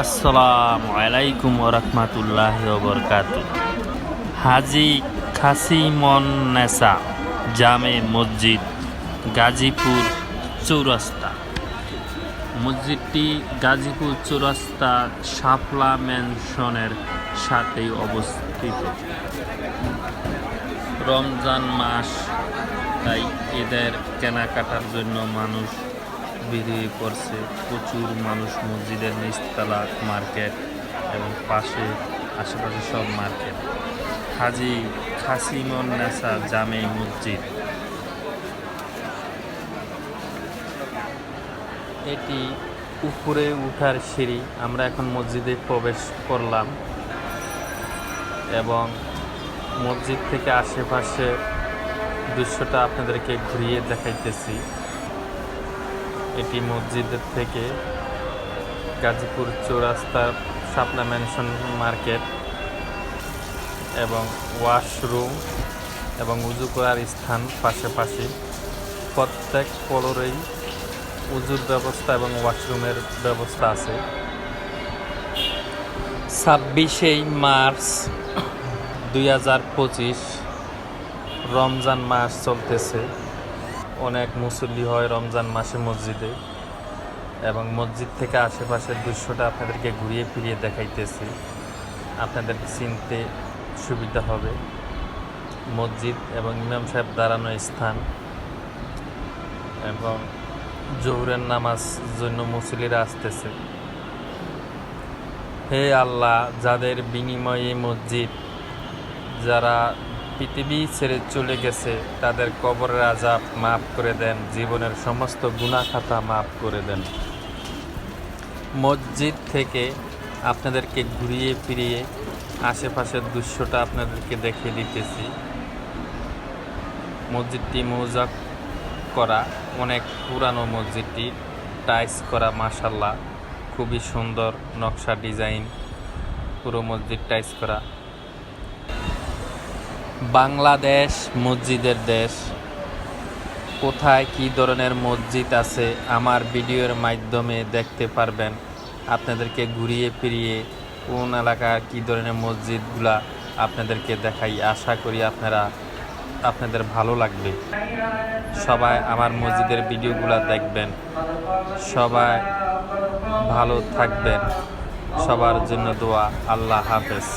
আসসালামু আলাইকুম রহমতুল্লাহ বরকাত হাজি খাসিমন নেসা, জামে মসজিদ, গাজীপুর চৌরাস্তা। মসজিদটি গাজীপুর চৌরাস্তা শাপলা ম্যানশনের সাথেই অবস্থিত। রমজান মাস, তাই এদের কেনাকাটার জন্য মানুষ বেরিয়ে পড়ছে প্রচুর মানুষ মসজিদের নিচতলা মার্কেট এবং পাশে আশেপাশে সব মার্কেট। হাজি খাসিমন নেসা জামে মসজিদ। এটি উপরে উঠার সিঁড়ি। আমরা এখন মসজিদে প্রবেশ করলাম এবং মসজিদ থেকে আশেপাশে দৃশ্যটা আপনাদেরকে ঘুরিয়ে দেখাইতেছি। এটি মসজিদের থেকে গাজীপুর চৌরাস্তার শাপলা ম্যানশন মার্কেট এবং ওয়াশরুম এবং উজু করার স্থান পাশাপাশি। প্রত্যেক ফ্লোরেই উজুর ব্যবস্থা এবং ওয়াশরুমের ব্যবস্থা আছে। ছাব্বিশেই মার্চ দুই হাজার পঁচিশ রমজান মাস চলতেছে। অনেক মুসল্লি হয় রমজান মাসে মসজিদে এবং মসজিদ থেকে আশেপাশের দৃশ্যটা আপনাদেরকে ঘুরিয়ে ফিরিয়ে দেখাইতেছি। আপনাদের চিনতে সুবিধা হবে। মসজিদ এবং ইমাম সাহেব দাঁড়ানো স্থান এবং জহুরের নামাজ জন্য মুসলিরা আসতেছে। হে আল্লাহ, যাদের বিনিময়ে মসজিদ, যারা পৃথিবী ছেড়ে চলে গেছে, তাদের কবরের আজাব মাফ করে দেন, জীবনের সমস্ত গুণাখাতা মাফ করে দেন। মসজিদ থেকে আপনাদেরকে ঘুরিয়ে ফিরিয়ে আশেপাশের দৃশ্যটা আপনাদেরকে দেখিয়ে দিতেছি। মসজিদটি মৌজা করা, অনেক পুরানো মসজিদটি টাইস করা মাসাল্লাহ খুবই সুন্দর নকশা ডিজাইন, পুরো মসজিদ টাইস করা। বাংলাদেশ মসজিদের দেশ। কোথায় কি ধরনের মসজিদ আছে আমার ভিডিওর মাধ্যমে দেখতে পারবেন। আপনাদেরকে ঘুরিয়ে ফিরিয়ে কোন এলাকার কি ধরনের মসজিদগুলা আপনাদেরকে দেখাই। আশা করি আপনারা, আপনাদের ভালো লাগবে। সবাই আমার মসজিদের ভিডিওগুলো দেখবেন। সবাই ভালো থাকবেন। সবার জন্য দোয়া। আল্লাহ হাফেজ।